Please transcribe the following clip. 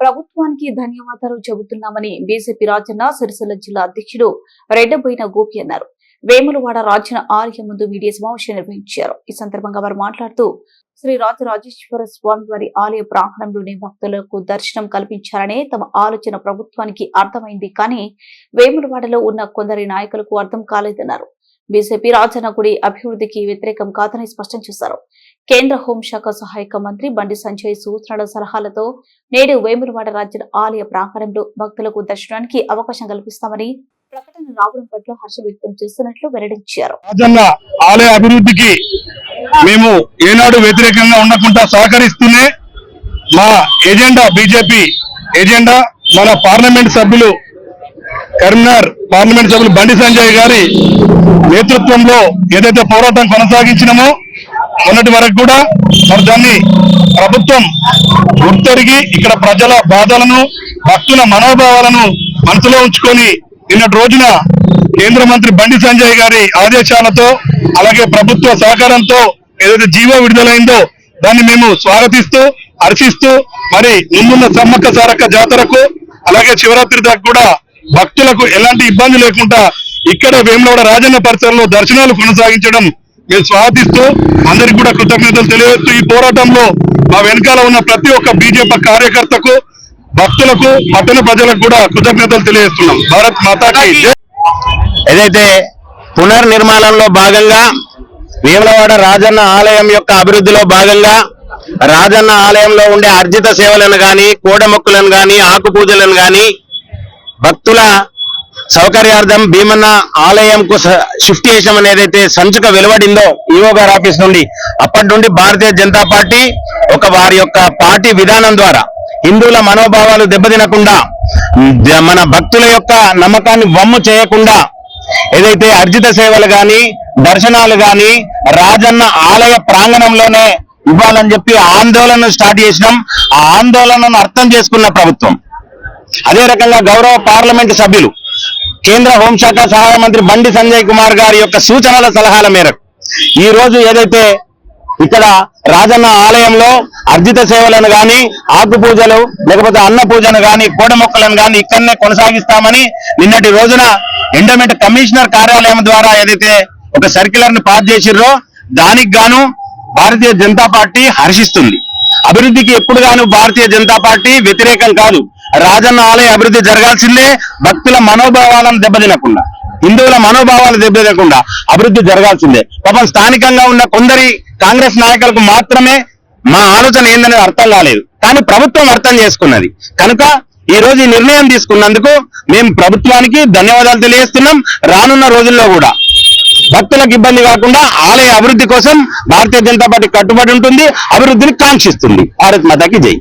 ప్రభుత్వానికి ధన్యవాదాలు చెబుతున్నామని బీజేపీ రాజన్న సిరిసిల్ల జిల్లా అధ్యక్షుడు రెడ్డబోయిన గోపి అన్నారు. వేములవాడ రాజన ఆలయం ముందు మీడియా సమావేశం నిర్వహించారు. ఈ సందర్భంగా వారు మాట్లాడుతూ శ్రీ రాజరాజేశ్వర స్వామి వారి ఆలయ ప్రాంగణంలోనే భక్తులకు దర్శనం కల్పించాలనే తమ ఆలోచన ప్రభుత్వానికి అర్థమైంది కానీ వేములవాడలో ఉన్న కొందరి నాయకులకు అర్థం కాలేదన్నారు. బీజేపీ రాజన్న గుడి అభివృద్ధికి వ్యతిరేకం కాదని స్పష్టం చేశారు. కేంద్ర హోంశాఖ సహాయక మంత్రి బండి సంజయ్ సూచనల సలహాలతో నేడు వేములవాడ రాజ్య ఆలయ ప్రాంగణంలో భక్తులకు దర్శనానికి అవకాశం కల్పిస్తామని ప్రకటన రావడం పట్ల హర్ష వ్యక్తం చేస్తున్నట్లు వెల్లడించారు. ఆలయ అభివృద్ధికి మేము ఏనాడు వ్యతిరేకంగా ఉండకుండా సహకరిస్తూనే మా ఎజెండా బీజేపీ ఎజెండా మన పార్లమెంట్ సభ్యులు కరీంనగర్ పార్లమెంట్ సభ్యులు బండి సంజయ్ గారి నేతృత్వంలో ఏదైతే పోరాటం కొనసాగించినామో మొన్నటి వరకు కూడా మరి దాన్ని ప్రభుత్వం గుర్తెరిగి ఇక్కడ ప్రజల బాధలను భక్తుల మనోభావాలను మనసులో ఉంచుకొని నిన్నటి రోజున కేంద్ర మంత్రి బండి సంజయ్ గారి ఆదేశాలతో అలాగే ప్రభుత్వ సహకారంతో ఏదైతే జీవో విడుదలైందో దాన్ని మేము స్వాగతిస్తూ హర్షిస్తూ మరి ముందున్న సమ్మక్క సారక్క జాతరకు అలాగే శివరాత్రి దాకా కూడా భక్తులకు ఎలాంటి ఇబ్బంది లేకుండా ఇక్కడ వేములవాడ రాజన్న పరిసరంలో దర్శనాలు కొనసాగించడం మేము స్వాగతిస్తూ అందరికి కూడా కృతజ్ఞతలు తెలియజేస్తూ ఈ పోరాటంలో మా వెనకాల ఉన్న ప్రతి ఒక్క బీజేపీ కార్యకర్తకు భక్తులకు పట్టణ ప్రజలకు కూడా కృతజ్ఞతలు తెలియజేస్తున్నాం. భారత్ మాతాకి ఏదైతే పునర్నిర్మాణంలో భాగంగా వేములవాడ రాజన్న ఆలయం యొక్క అభివృద్ధిలో భాగంగా రాజన్న ఆలయంలో ఉండే అర్జిత సేవలను గాని కోడమొక్కులను గాని ఆకు పూజలను గాని భక్తుల సౌకర్యార్థం భీమన్న ఆలయంకు స- షిఫ్ట్ చేసాం ఏదైతే సంచుక వెలువడిందో ఈఓ గారి ఆఫీస్ నుండి. అప్పటి నుండి భారతీయ జనతా పార్టీ ఒక వారి యొక్క పార్టీ విధానం ద్వారా హిందువుల మనోభావాలు దెబ్బతినకుండా మన భక్తుల యొక్క నమ్మకాన్ని వమ్ము చేయకుండా ఏదైతే అర్జిత సేవలు గాని దర్శనాలు గాని రాజన్న ఆలయ ప్రాంగణంలోనే ఇవ్వాలని చెప్పి ఆందోళన స్టార్ట్ చేసినాం. ఆ ఆందోళనను అర్థం చేసుకున్న ప్రభుత్వం అదే రకంగా గౌరవ పార్లమెంటు సభ్యులు కేంద్ర హోంశాఖ సహాయ మంత్రి బండి సంజయ్ కుమార్ గారి యొక్క సూచనల సలహాల మేరకు ఈ రోజు ఏదైతే ఇక్కడ రాజన్న ఆలయంలో అర్జిత సేవలను గాని ఆకు పూజలు లేకపోతే అన్న పూజను గాని కోడ మొక్కలను గాని ఇక్కడనే కొనసాగిస్తామని నిన్నటి రోజున ఎండోమెంట్ కమిషనర్ కార్యాలయం ద్వారా ఏదైతే ఒక సర్క్యులర్ని పాస్ చేసిర్రో దానికి గాను భారతీయ జనతా పార్టీ హర్షిస్తుంది. అభివృద్ధికి ఎప్పుడు గాను భారతీయ జనతా పార్టీ వ్యతిరేకం కాదు. రాజన్న ఆలయ అభివృద్ధి జరగాల్సిందే. భక్తుల మనోభావాలను దెబ్బతినకుండా హిందువుల మనోభావాలు దెబ్బతినకుండా అభివృద్ధి జరగాల్సిందే. పాపం స్థానికంగా ఉన్న కొందరి కాంగ్రెస్ నాయకులకు మాత్రమే మా ఆలోచన ఏందనేది అర్థం కాలేదు. కానీ ప్రభుత్వం అర్థం చేసుకున్నది. కనుక ఈ రోజు ఈ నిర్ణయం తీసుకున్నందుకు మేము ప్రభుత్వానికి ధన్యవాదాలు తెలియజేస్తున్నాం. రానున్న రోజుల్లో కూడా భక్తులకు ఇబ్బంది కాకుండా ఆలయ అభివృద్ధి కోసం భారతీయ జనతా పార్టీ కట్టుబడి ఉంటుంది అభివృద్ధిని కాంక్షిస్తుంది. భారత్ మాతాకి జై.